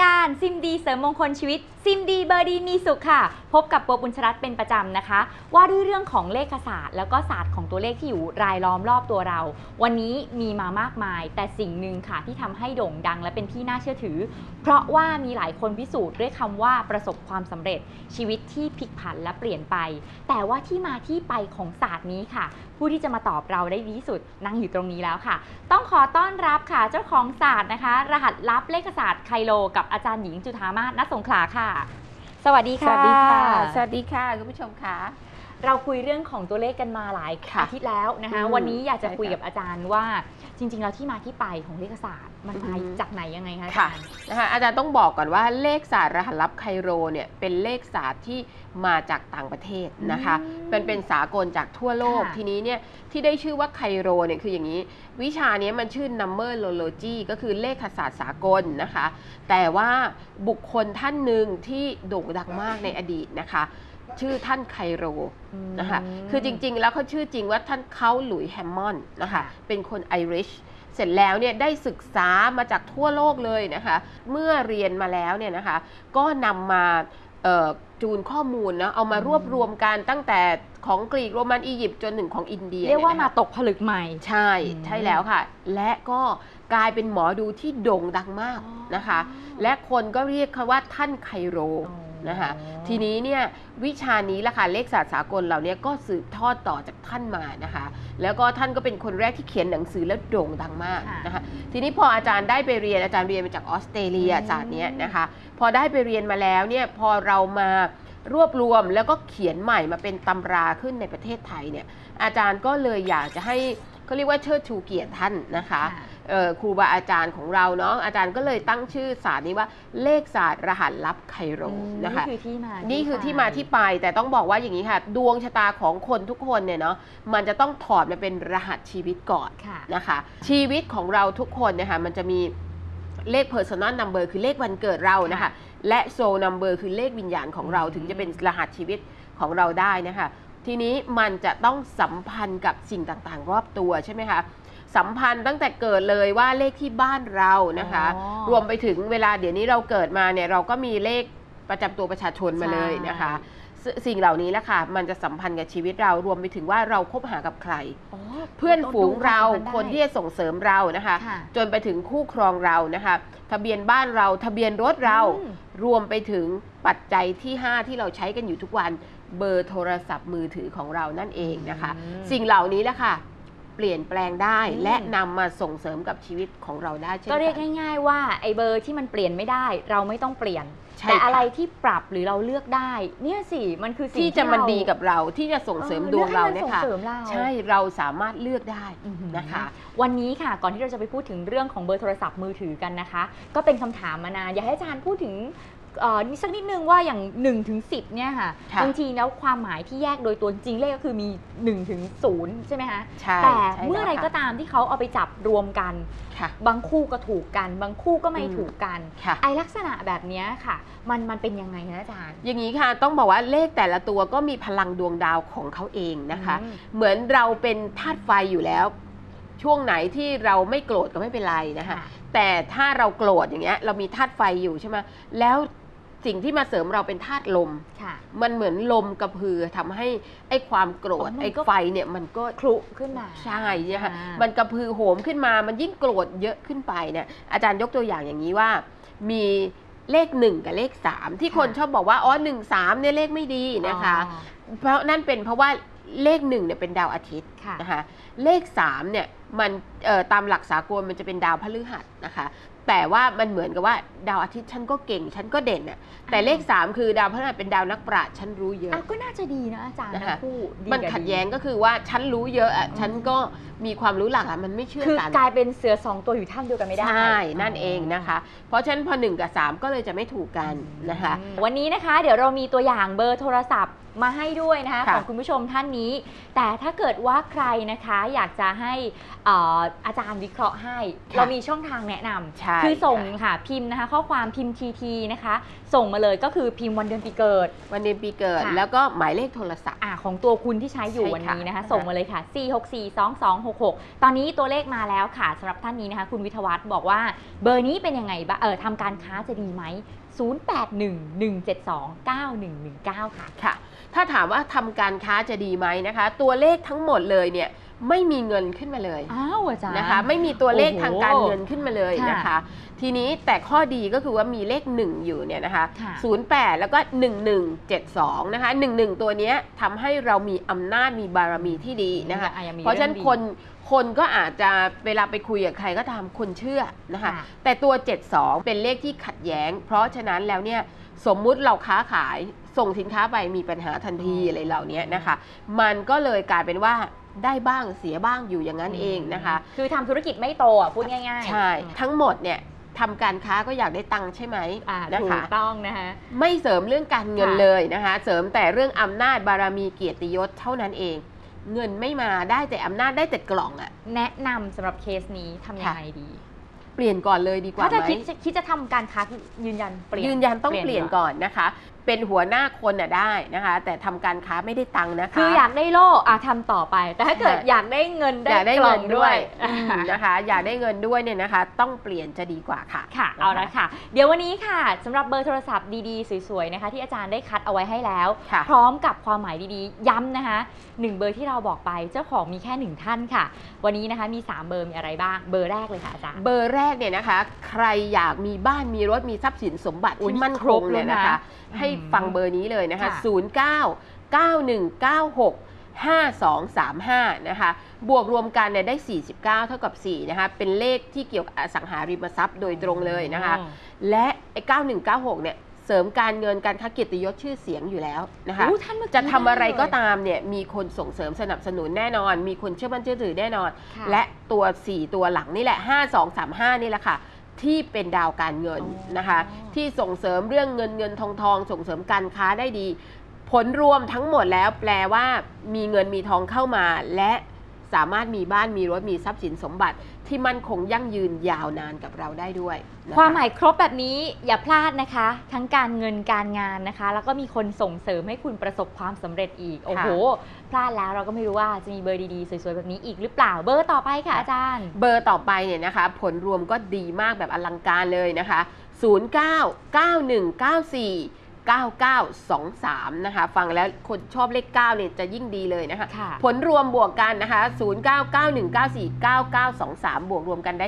การซิมดีเสริมมงคลชีวิตซิมดีเบอร์ดีมีสุขค่ะ พบกับโปบุญชรัตเป็นประจำนะคะ ว่าด้วยเรื่องของเลขศาสตร์ แล้วก็ศาสตร์ของตัวเลขที่อยู่รายล้อมรอบตัวเรา วันนี้มีมามากมาย แต่สิ่งหนึ่งค่ะที่ทำให้โด่งดังและเป็นที่น่าเชื่อถือ เพราะว่ามีหลายคนพิสูจน์ด้วยคำว่าประสบความสำเร็จชีวิตที่พลิกผันและเปลี่ยนไป แต่ว่าที่มาที่ไปของศาสตร์นี้ค่ะ ผู้ที่จะมาตอบเราได้ดีที่สุดนั่งอยู่ตรงนี้แล้วค่ะ ต้องขอต้อนรับค่ะเจ้าของศาสตร์นะคะ รหัสลับเลขศาสตร์ไคโล กับอาจารย์หญิงจุธามาศณสงขลาค่ะ สวัสดีค่ะ สวัสดีค่ะ สวัสดีค่ะคุณผู้ชมค่ะ เราคุยเรื่องของตัวเลขกันมาหลายค่ะอาทิตย์แล้วนะคะอืมวันนี้อยากจะใช่คุยค่ะกับอาจารย์ว่าจริง ๆ แล้วที่มาที่ไปของเลขศาสตร์มันมาอือฮึจากไหนยังไงคะอาค่ะจารย์นะคะอาจารย์ต้องบอกก่อนว่าเลขศาสตร์รหัสลับไคโรเนี่ยเป็นเลขศาสตร์ที่มาจากต่างประเทศนะคะอืมเป็นเป็นสากลจากทั่วโลกค่ะทีนี้เนี่ยที่ได้ชื่อว่าไคโรเนี่ยคืออย่างนี้ วิชาเนี้ยมันชื่อ numberology ก็คือเลขศาสตร์สากลนะคะ แต่ว่าบุคคลท่านหนึ่งที่โด่งดังมากในอดีตนะคะ ชื่อท่านไคโรนะคะคือจริงๆ แล้วเขาชื่อจริงว่าท่านเขาหลุยแฮมมอนด์นะคะค่ะเป็นคนไอริชเสร็จแล้วเนี่ยได้ศึกษามาจากทั่วโลกเลยนะคะ เมื่อเรียนมาแล้วเนี่ยนะคะ ก็นำมาเอ่อจูนข้อมูลนะเอามารวบรวมกันตั้งแต่ของกรีกโรมันอียิปต์จนถึงของอินเดีย เรียกว่านี่มานะคะตกผลึกใหม่ ใช่อืมใช่แล้วค่ะ และก็กลายเป็นหมอดูที่โด่งดังมากนะคะ และคนก็เรียกเขาว่าท่านไคโร นะคะทีนี้เนี่ยวิชานี้ละค่ะเลขศาสตร์สากลเราเนี่ยก็สืบทอดต่อจากท่านมานะคะ แล้วก็ท่านก็เป็นคนแรกที่เขียนหนังสือแล้วโด่งดังมากค่ะนะคะ ทีนี้พออาจารย์ได้ไปเรียนอาจารย์เรียนมาจากออสเตรเลียอืมศาสตร์เนี้ยนะคะ พอได้ไปเรียนมาแล้วเนี่ยพอเรามารวบรวมแล้วก็เขียนใหม่มาเป็นตำราขึ้นในประเทศไทยเนี่ยอาจารย์ก็เลยอยากจะให้เขาเรียกว่าเชิดชูเกียรติท่านนะคะค่ะเอ่อ ครูบาอาจารย์ของเราเนาะอาจารย์ก็เลยตั้งชื่อศาสตร์นี้ว่าเลขศาสตร์รหัสลับไคโรอืมนะคะนี่คือที่มานี่นี่คือที่มาที่ไปแต่ต้องบอกว่าอย่างนี้ค่ะ ดวงชะตาของคนทุกคนเนี่ยเนาะมันจะต้องถอดมาเป็นรหัสชีวิตก่อนค่ะนะคะ ชีวิตของเราทุกคนนะคะมันจะมีเลข personal number คือเลขวันเกิดเรานะคะค่ะและ soul number คือเลขวิญญาณของเราอืมถึงจะเป็นรหัสชีวิตของเราได้นะคะ ทีนี้มันจะต้องสัมพันธ์กับสิ่งต่างๆ รอบตัวใช่ไหมคะ สัมพันธ์ตั้งแต่เกิดเลยว่าเลขที่บ้านเรานะคะอ๋อรวมไปถึงเวลาเดี๋ยวนี้เราเกิดมาเนี่ยเราก็มีเลขประจำตัวประชาชนมาเลยนะคะสสิ่งเหล่านี้แหละค่ะมันจะสัมพันธ์กับชีวิตเรารวมไปถึงว่าเราคบหากับใครอ๋อเพื่อนฝูงเราดูวมสัมพัธ์ได้คนที่จะส่งเสริมเรานะคะค่ะจนไปถึงคู่ครองเรานะคะ ทะเบียนบ้านเราทะเบียนรถเราอืมรวมไปถึงปัจจัยที่ 5 ที่เราใช้กันอยู่ทุกวันเบอร์โทรศัพท์มือถือของเรานั่นเองนะคะอืมสิ่งเหล่านี้แหละค่ะ เปลี่ยนแปลงได้ อืม และนำมาส่งเสริมกับชีวิตของเราได้เช่นก็เรียกกันง่ายๆว่าไอ้เบอร์ที่มันเปลี่ยนไม่ได้ เราไม่ต้องเปลี่ยน ใช่แต่ค่ะอะไรที่ปรับหรือเราเลือกได้ เนี่ยสิมันคือสิ่งที่จะมันเาดีกับเราที่จะส่งเสริมออดวงเราลือกให้เนี่ยมัส่ค่ะงเสริมเรา ใช่เราสามารถเลือกได้อื้อหือนะคะ วันนี้ค่ะก่อนที่เราจะไปพูดถึงเรื่องของเบอร์โทรศัพท์มือถือกันนะคะ ก็เป็นคำถามมานานอยากให้อาจารย์พูดถึงเอ่อ นิดสักนิดนึงว่าอย่าง1นถึงสิเนี่ยค่ะค่ะบางทีแล้วความหมายที่แยกโดยตัวจริงเลขก็คือมี1นถึงศูนย์ใช่ไหมคะใช่แต่ใช่เมื่อไหรแล้วค่ะก็ตามที่เขาเอาไปจับรวมกันค่ะบางคู่ก็ถูกกัน บางคู่ก็ไม่อืมถูกกันค่ะไอลักษณะแบบเนี้ยค่ะ มันมันเป็นยังไงนะอาจารย์ อย่างนี้ค่ะต้องบอกว่าเลขแต่ละตัวก็มีพลังดวงดาวของเขาเองนะคะอืมเหมือนเราเป็นธาตุไฟอยู่แล้ว ช่วงไหนที่เราไม่โกรธก็ไม่เป็นไรนะคะค่ะแต่ถ้าเราโกรธอย่างเงี้ยเรามีธาตุไฟอยู่ใช่ไหมแล้ว สิ่งที่มาเสริมเราเป็นธาตุลม ค่ะ มันเหมือนลมกระพือทำให้ไอ้ความโกรธอ๋อมันไอ้ก็ไฟเนี่ยมันก็คลุขึ้นมา ใช่เนี่ยค่ะอ่ามันกระพือโหมขึ้นมามันยิ่งโกรธเยอะขึ้นไปเนี่ยอาจารย์ยกตัวอย่างอย่างนี้ว่า มีเลขหนึ่งกับเลขสามที่คนชอบบอกว่าอ๋อหนึ่งสามเนี่ยเลขไม่ดีนะคะ อ๋อเพราะนั่นเป็นเพราะว่าเลขหนึ่งเนี่ยเป็นดาวอาทิตย์ค่ะ นะคะเลขสามเนี่ยมันเอ่อตามหลักสากลมันจะเป็นดาวพฤหัสนะคะ แต่ว่ามันเหมือนกับว่าดาวอาทิตย์ฉันก็เก่งฉันก็เด่นน่ะแต่เลขสามคือดาวพฤหัสเป็นดาวนักปราชญ์ฉันรู้เยอะ อะก็น่าจะดีนะอาจารย์นะคะ ทั้งคู่ดีมันกับขัดแย้งก็คือว่าฉันรู้เยอะอะอืมฉันก็มีความรู้หลักอะมันไม่เชื่อคือกันกลายเป็นเสือสองตัวอยู่ถ้ำเดียวกันไม่ได้ใช่ นั่นเองนะคะ เพราะฉะนั้นพอ 1 กับ 3 ก็เลยจะไม่ถูกกันนะคะ วันนี้นะคะ เดี๋ยวเรามีตัวอย่างเบอร์โทรศัพท์มาให้ด้วยนะคะค่ะของคุณผู้ชมท่านนี้ แต่ถ้าเกิดว่าใครนะคะอยากจะให้เอ่ออาจารย์วิเคราะห์ให้เรามีช่องทางแนะนำ ใช่คือส่งค่ะค่ะพิมพ์นะคะ ข้อความพิมพ์ TT นะคะ ส่งมาเลยก็คือพิมพ์วันเดือนปีเกิด วันเดือนปีเกิดค่ะแล้วก็หมายเลขโทรศัพท์อ่าของตัวคุณที่ใช้อยู่ใช่วันค่ะนี้นะคะนะคะ ส่งมาเลยค่ะ 4642266 ตอนนี้ตัวเลขมาแล้วค่ะสำหรับท่านนี้นะคะ คุณวิทยวัฒน์บอกว่าเบอร์นี้เป็นยังไงบ้างเออทำการค้าจะดีไหม 0811729119 ค่ะ ค่ะ ถ้าถามว่าทำการค้าจะดีไหมนะคะ ตัวเลขทั้งหมดเลยเนี่ยไม่มีเงินขึ้นมาเลยอ้าวอาจารย์นะคะ ไม่มีตัวเลขโอ้โหทางการเงินขึ้นมาเลยนะคะค่ะทีนี้แต่ข้อดีก็คือว่ามีเลข 1 อยู่เนี่ยนะคะค่ะ08 แล้วก็ 1172 นะคะ 11 ตัวเนี้ยทำให้เรามีอำนาจมีบารมีที่ดีนะคะอ่ยังมีเพราะฉะนั้นองดีคน คนก็อาจจะเวลาไปคุยกับใครก็ตามคนเชื่อนะคะ ค่ะ แต่ตัว 72 เป็นเลขที่ขัดแย้ง เพราะฉะนั้นแล้วเนี่ยสมมุติเราค้าขายส่งสินค้าไปมีปัญหาทันทีอะไรเหล่านี้นะคะ มันก็เลยกลายเป็นว่าได้บ้างเสียบ้างอยู่อย่างนั้นเองนะคะ คือทำธุรกิจไม่โตอะพูดง่ายๆใช่อืมทั้งหมดเนี่ยทำการค้าก็อยากได้ตังค์ใช่ไหมอ่านะถูคะกต้องนะคะ ไม่เสริมเรื่องการเงินค่ะ เลยนะคะ เสริมแต่เรื่องอำนาจบารมีเกียรติยศเท่านั้นเอง เงินไม่มาได้แต่อำนาจได้แต่กล่องอะ แนะนำสำหรับเคสนี้ทำยังไงดี เปลี่ยนก่อนเลยดีกว่าถ้าจะไหมคิดจะคิดจะทำการค้าคือยืนยันเปลี่ยนยืนยันต้องเปลี่ยนก่อนนะคะเป็นหัวหน้าคนอะได้นะคะ แต่ทำการค้าไม่ได้ตังค์นะคะ คืออยากได้โล่อะทำต่อไป แต่ถ้าเกิดค่ะอยากได้เงินได้อยากได้กล่เงิองนด้ด้ววยยอืมนะคะ อยากได้เงินด้วยเนี่ยนะคะ ต้องเปลี่ยนจะดีกว่าค่ะ ค่ะ เอาละค่ะ เดี๋ยววันนี้ค่ะสำหรับเบอร์โทรศัพท์ดีๆ สวยๆนะคะ ที่อาจารย์ได้คัดเอาไว้ให้แล้ว ค่ะ พร้อมกับความหมายดีๆ ย้ำนะคะหนึ่งเบอร์ที่เราบอกไปเจ้าของมีแค่หนึ่งท่านค่ะ วันนี้นะคะมี3เบอร์มีอะไรบ้าง เบอร์แรกเลยค่ะอาจารย์ เบอร์แรกเนี่ยนะคะ ใครอยากมีบ้านมีรถมีทรัพย์สินสมบัติโอ้ที่นี่มั่นคครงบเนี่ยแล้วนะนะคะให้อืมฟังเบอร์นี้เลยนะคะค่ะ09 9196 5235 นะคะ บวกรวมกันเนี่ยได้ 49 เท่ากับ 4 นะคะ เป็นเลขที่เกี่ยวกับอสังหาริมทรัพย์โดยตรงเลยนะคะ และไอ้9196 เนี่ยเสริมการเงินการค้าเกียรติยศชื่อเสียงอยู่แล้วนะคะอู้ท่านเมื่อกี้จะทำอะไรก็ด้เลยตามเนี่ยมีคนส่งเสริมสนับสนุนแน่นอน มีคนเชื่อมั่นเชื่อถือแน่นอนค่ะและตัว 4 ตัวหลังนี่แหละ 5 2 3 5 นี่แหละค่ะ ที่เป็นดาวการเงินอ๋อนะคะ ที่ส่งเสริมเรื่องเงินเงินทองทองส่งเสริมการค้าได้ดี ผลรวมทั้งหมดแล้วแปลว่ามีเงินมีทองเข้ามา และ สามารถมีบ้านมีรถมีทรัพย์สินสมบัติ ที่มั่นคงยั่งยืนยาวนานกับเราได้ด้วยนะคะความหมายครบแบบนี้อย่าพลาดนะคะ ทั้งการเงินการงานนะคะ แล้วก็มีคนส่งเสริมให้คุณประสบความสำเร็จอีก โอ้โห พลาดแล้วเราก็ไม่รู้ว่าจะมีเบอร์ดีๆ สวยๆ แบบนี้อีกหรือเปล่าเบอร์ต่อไปค่ะอาจารย์ เบอร์ต่อไปเนี่ยนะคะ ผลรวมก็ดีมากแบบอลังการเลยนะคะ 09 9194 9923 นะคะ ฟังแล้วคนชอบเลข9เนี่ยจะยิ่งดีเลยนะคะ ค่ะ ผลรวมบวกกันนะคะ 0991949923 บวกรวมกันได้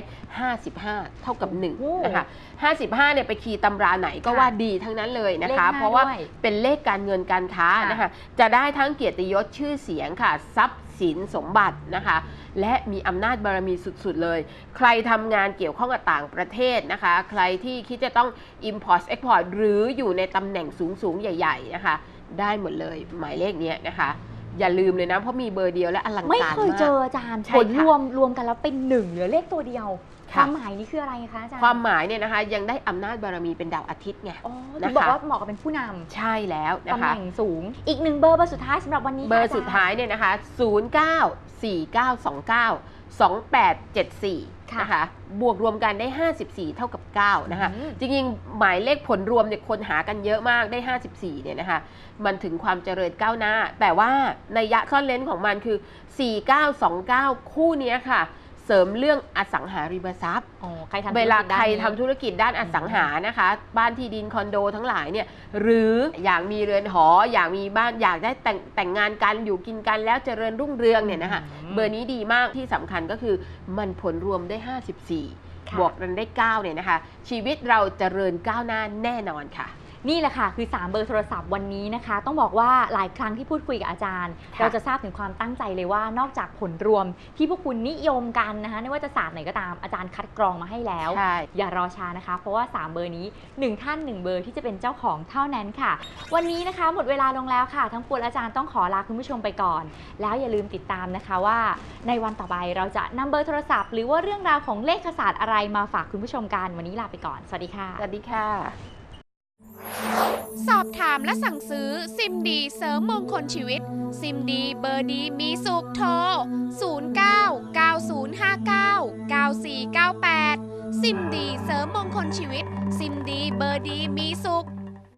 55 เท่ากับโอ้โห1นะคะ55เนี่ยไปคีย์ตำราไหนก็ค่ะว่าดีทั้งนั้นเลยนะเลขคะห้าเพราะว่าด้วย เป็นเลขการเงินการค้าค่ะ นะคะ จะได้ทั้งเกียรติยศชื่อเสียงค่ะ ทรัพย์สินสมบัตินะคะ และมีอำนาจบารมีสุดๆเลย ใครทำงานเกี่ยวข้องกับต่างประเทศนะคะ ใครที่คิดจะต้อง import export หรืออยู่ในตำแหน่งสูงๆ ใหญ่ๆนะคะ ได้หมดเลยหมายเลขเนี้ยนะคะอย่าลืมเลยนะ เพราะมีเบอร์เดียวและอลังไม่การเคยมากเจออาจารย์ใช่ผลค่ะรวมรวมกันแล้วเป็นหนึ่งเหลือเลขตัวเดียว คค่ะ วามหมายนี้คืออะไรคะอาจารย์ความหมายเนี่ยนะคะยังได้อำนาจบารมีเป็นดาวอาทิตย์ไง อ๋อนะคะถึงบอกว่าเหมาะกับเป็นผู้นำใช่แล้วนะตำคะแหน่งสูง อีกหนึ่งเบอร์เบอร์สุดท้ายสำหรับวันนี้ค่ะเบอร์จสุดท้ายเนี่ยนะคะ 0949292874ค่ะนะคะ บวกรวมกันได้ 54 เท่ากับ 9 นะคะ อืม จริงๆ หมายเลขผลรวมเนี่ยคนหากันเยอะมากได้ 54 เนี่ยนะคะ มันถึงความเจริญก้าวหน้า แต่ว่าในยยะซ่อนเลนของมันคือ 4929 คู่เนี้ยค่ะ เสริมเรื่องอสังหาริมทรัพย์อ๋อใครทำเวลาธุรกิจด้ใครนนี้ทำธุรกิจด้านอสังหานะคะ บ้านที่ดินคอนโดทั้งหลายเนี่ยหรืออยากมีเรือนหอ อยากมีบ้านอยากได้แต่งแต่งงานกันอยู่กินกันแล้วเจริญรุ่งเรืองเนี่ยนะคะอืมเบอร์นี้ดีมากที่สำคัญก็คือมันผลรวมได้ 54ค่ะบวกกันได้ 9 เนี่ยนะคะ ชีวิตเราเจริญก้าวหน้าแน่นอนค่ะ นี่แหละค่ะ คือ 3 เบอร์โทรศัพท์วันนี้นะคะ ต้องบอกว่าหลายครั้งที่พูดคุยกับอาจารย์ ค่ะเราจะทราบถึงความตั้งใจเลยว่านอกจากผลรวมที่พวกคุณนิยมกันนะคะไม่ว่าจะศาสตร์ไหนก็ตามอาจารย์คัดกรองมาให้แล้ว ใช่ อย่ารอช้านะคะ เพราะว่า 3 เบอร์นี้ 1 ท่าน 1 เบอร์ที่จะเป็นเจ้าของเท่านั้นค่ะ วันนี้นะคะหมดเวลาลงแล้วค่ะ ทั้งปวงอาจารย์ต้องขอลาคุณผู้ชมไปก่อน แล้วอย่าลืมติดตามนะคะว่า ในวันต่อไปเราจะนำเบอร์โทรศัพท์ หรือว่าเรื่องราวของเลขศาสตร์อะไรมาฝากคุณผู้ชมกันวันนี้ลาไปก่อนสวัสดีค่ะ สวัสดีค่ะ สอบถามและสั่งซื้อซิมดีเสริมมงคลชีวิต ซิมดีเบอร์ดีมีสุขโทร 09 9059 9498 ซิมดีเสริมมงคลชีวิต ซิมดีเบอร์ดีมีสุข